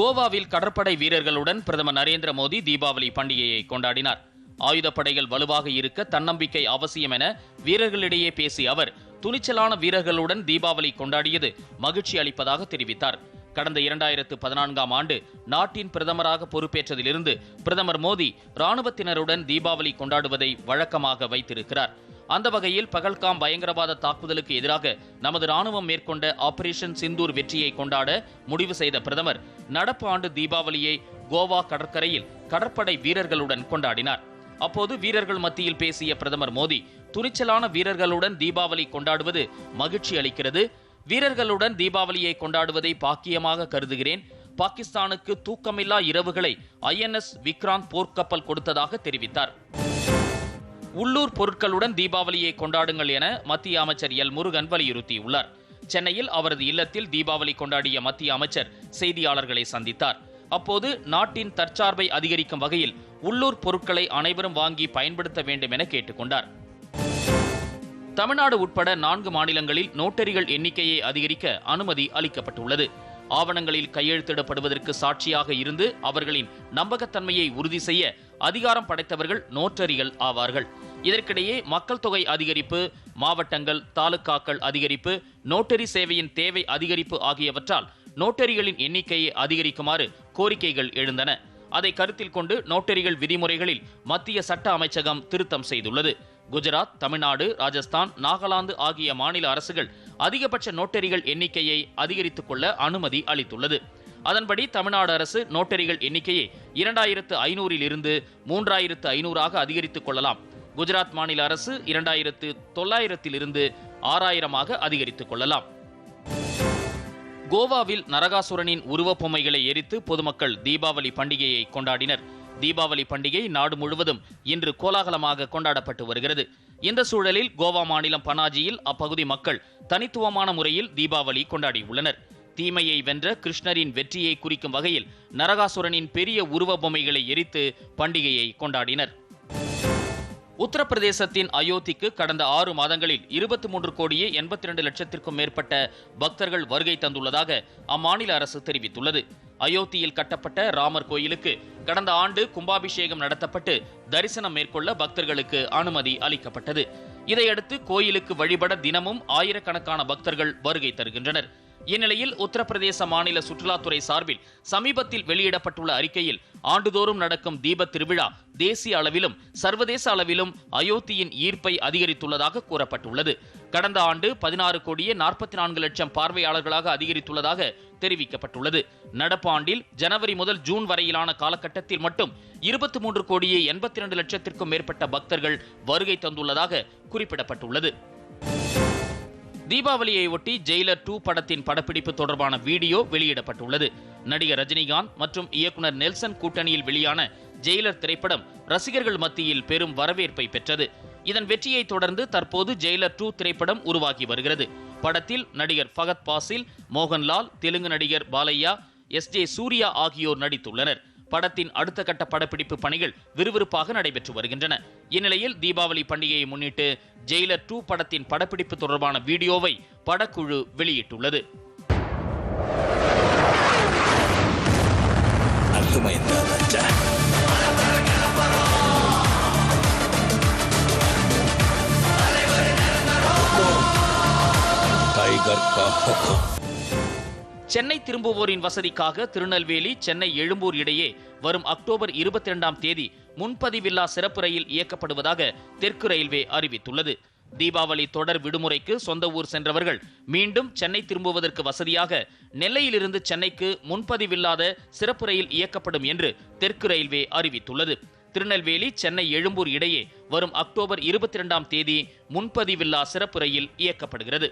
கோவாவில் கடற்படை வீரர்களுடன் பிரதமர் நரேந்திர மோடி தீபாவளி பண்டிகையை கொண்டாடினார். ஆயுதப்படைகள் வலுவாக இருக்க தன்னம்பிக்கை அவசியம் என வீரர்களிடையே பேசிய அவர் துணிச்சலான வீரர்களுடன் தீபாவளி கொண்டாடியது மகிழ்ச்சி அளிப்பதாக தெரிவித்தார். கடந்த இரண்டாயிரத்து பதினான்காம் ஆண்டு நாட்டின் பிரதமராக பொறுப்பேற்றதிலிருந்து பிரதமர் மோடி ராணுவத்தினருடன் தீபாவளி கொண்டாடுவதை வழக்கமாக வைத்திருக்கிறார். அந்த வகையில் பகல்காம் பயங்கரவாத தாக்குதலுக்கு எதிராக நமது ராணுவம் மேற்கொண்ட ஆபரேஷன் சிந்தூர் வெற்றியை கொண்டாட முடிவு செய்த பிரதமர் நடப்பு ஆண்டு தீபாவளியை கோவா கடற்கரையில் கடற்படை வீரர்களுடன் கொண்டாடினார். அப்போது வீரர்கள் மத்தியில் பேசிய பிரதமர் மோடி துணிச்சலான வீரர்களுடன் தீபாவளி கொண்டாடுவது மகிழ்ச்சி அளிக்கிறது. வீரர்களுடன் தீபாவளியை கொண்டாடுவதை பாக்கியமாக கருதுகிறேன். பாகிஸ்தானுக்கு தூக்கமில்லா இரவுகளை ஐஎன்எஸ் விக்ராந்த் போர்க்கப்பல் கொடுத்ததாக தெரிவித்தார். உள்ளூர் பொருட்களுடன் தீபாவளியை கொண்டாடுங்கள் என மத்திய அமைச்சர் எல் முருகன் வலியுறுத்தியுள்ளார். சென்னையில் அவரது இல்லத்தில் தீபாவளி கொண்டாடிய மத்திய அமைச்சர் செய்தியாளர்களை சந்தித்தார். அப்போது நாட்டின் தற்சார்பை அதிகரிக்கும் வகையில் உள்ளூர் பொருட்களை அனைவரும் வாங்கி பயன்படுத்த வேண்டும் என கேட்டுக்கொண்டார். தமிழ்நாடு உட்பட நான்கு மாநிலங்களில் நோட்டரிகள் எண்ணிக்கையை அதிகரிக்க அனுமதி அளிக்கப்பட்டுள்ளது. ஆவணங்களில் கையெழுத்திடப்படுவதற்கு சாட்சியாக இருந்து அவர்களின் நம்பகத்தன்மையை உறுதி செய்ய அதிகாரம் படைத்தவர்கள் நோட்டரிகள் ஆவார்கள். இதற்கிடையே மக்கள் தொகை அதிகரிப்பு மாவட்டங்கள் தாலுக்காக்கள் அதிகரிப்பு நோட்டரி சேவையின் தேவை அதிகரிப்பு ஆகியவற்றால் நோட்டரிகளின் எண்ணிக்கையை அதிகரிக்குமாறு கோரிக்கைகள் எழுந்தன. அதை கருத்தில் கொண்டு நோட்டரிகள் விதிமுறைகளில் மத்திய சட்ட அமைச்சகம் திருத்தம் செய்துள்ளது. குஜராத் தமிழ்நாடு ராஜஸ்தான் நாகாலாந்து ஆகிய மாநில அரசுகள் அதிகபட்ச நோட்டரிகள் எண்ணிக்கையை அதிகரித்துக் கொள்ள அனுமதி அளித்துள்ளது. அதன்படி தமிழ்நாடு அரசு நோட்டரிகள் எண்ணிக்கையை இரண்டாயிரத்து ஐநூறில் இருந்து மூன்றாயிரத்து ஐநூறாக அதிகரித்துக் கொள்ளலாம். குஜராத் மாநில அரசு இரண்டாயிரத்து தொள்ளாயிரத்தில் இருந்து ஆறாயிரமாக அதிகரித்துக் கொள்ளலாம். கோவாவில் நரகாசுரனின் உருவப்பொம்மைகளை எரித்து பொதுமக்கள் தீபாவளி பண்டிகையை கொண்டாடினர். தீபாவளி பண்டிகை நாடு முழுவதும் இன்று கோலாகலமாக கொண்டாடப்பட்டு வருகிறது. இந்த சூழலில் கோவா மாநிலம் பனாஜியில் அப்பகுதி மக்கள் தனித்துவமான முறையில் தீபாவளி கொண்டாடியுள்ளனர். தீமையை வென்ற கிருஷ்ணரின் வெற்றியை குறிக்கும் வகையில் நரகாசுரனின் பெரிய உருவ பொம்மைகளை எரித்து பண்டிகையை கொண்டாடினர். உத்தரப்பிரதேசத்தின் அயோத்திக்கு கடந்த ஆறு மாதங்களில் இருபத்தி மூன்று கோடியே எண்பத்தி இரண்டு லட்சத்திற்கும் மேற்பட்ட பக்தர்கள் வருகை தந்துள்ளதாக அம்மாநில அரசு தெரிவித்துள்ளது. அயோத்தியில் கட்டப்பட்ட ராமர் கோயிலுக்கு கடந்த ஆண்டு கும்பாபிஷேகம் நடத்தப்பட்டு தரிசனம் மேற்கொள்ள பக்தர்களுக்கு அனுமதி அளிக்கப்பட்டது. இதையடுத்து கோயிலுக்கு வழிபட தினமும் ஆயிரக்கணக்கான பக்தர்கள் வருகை தருகின்றனர். இந்நிலையில் உத்தரப்பிரதேச மாநில சுற்றுலாத்துறை சார்பில் சமீபத்தில் வெளியிடப்பட்டுள்ள அறிக்கையில் ஆண்டுதோறும் நடக்கும் தீப திருவிழா தேசிய அளவிலும் சர்வதேச அளவிலும் அயோத்தியின் ஈர்ப்பை அதிகரித்துள்ளதாக கூறப்பட்டுள்ளது. கடந்த ஆண்டு பதினாறு கோடியே நாற்பத்தி நான்கு லட்சம் பார்வையாளர்களாக அதிகரித்துள்ளதாக தெரிவிக்கப்பட்டுள்ளது. நடப்பு ஆண்டில் ஜனவரி முதல் ஜூன் வரையிலான காலகட்டத்தில் மட்டும் இருபத்தி மூன்று கோடியே எண்பத்தி இரண்டு லட்சத்திற்கும் மேற்பட்ட பக்தர்கள் வருகை தந்துள்ளதாக குறிப்பிடப்பட்டுள்ளது. தீபாவளியை ஒட்டி ஜெயிலர் டூ படத்தின் படப்பிடிப்பு தொடர்பான வீடியோ வெளியிடப்பட்டுள்ளது. நடிகர் ரஜினிகாந்த் மற்றும் இயக்குனர் நெல்சன் கூட்டணியில் வெளியான ஜெயிலர் திரைப்படம் ரசிகர்கள் மத்தியில் பெரும் வரவேற்பை பெற்றது. இதன் வெற்றியை தொடர்ந்து தற்போது ஜெயிலர் டூ திரைப்படம் உருவாகி வருகிறது. படத்தில் நடிகர் ஃபகத் பாசில் மோகன்லால் தெலுங்கு நடிகர் பாலையா எஸ் ஜே சூர்யா ஆகியோர் நடித்துள்ளனர். படத்தின் அடுத்த கட்ட படப்பிடிப்பு பணிகள் விறுவிறுப்பாக நடைபெற்று வருகின்றன. இந்நிலையில் தீபாவளி பண்டிகையை முன்னிட்டு ஜெயிலர் டூ படத்தின் படப்பிடிப்பு தொடர்பான வீடியோவை படக்குழு வெளியிட்டுள்ளது. டைகர் சென்னை திரும்புவோரின் வசதிக்காக திருநெல்வேலி சென்னை எழும்பூர் இடையே வரும் அக்டோபர் இருபத்தி இரண்டாம் தேதி முன்பதிவில்லா சிறப்பு ரயில் இயக்கப்படுவதாக தெற்கு ரயில்வே அறிவித்துள்ளது. தீபாவளி தொடர் விடுமுறைக்கு சொந்த ஊர் சென்றவர்கள் மீண்டும் சென்னை திரும்புவதற்கு வசதியாக நெல்லையிலிருந்து சென்னைக்கு முன்பதிவில்லாத சிறப்பு ரயில் இயக்கப்படும் என்று தெற்கு ரயில்வே அறிவித்துள்ளது. திருநெல்வேலி சென்னை எழும்பூர் இடையே வரும் அக்டோபர் இருபத்தி இரண்டாம் தேதி முன்பதிவில்லா சிறப்பு ரயில் இயக்கப்படுகிறது.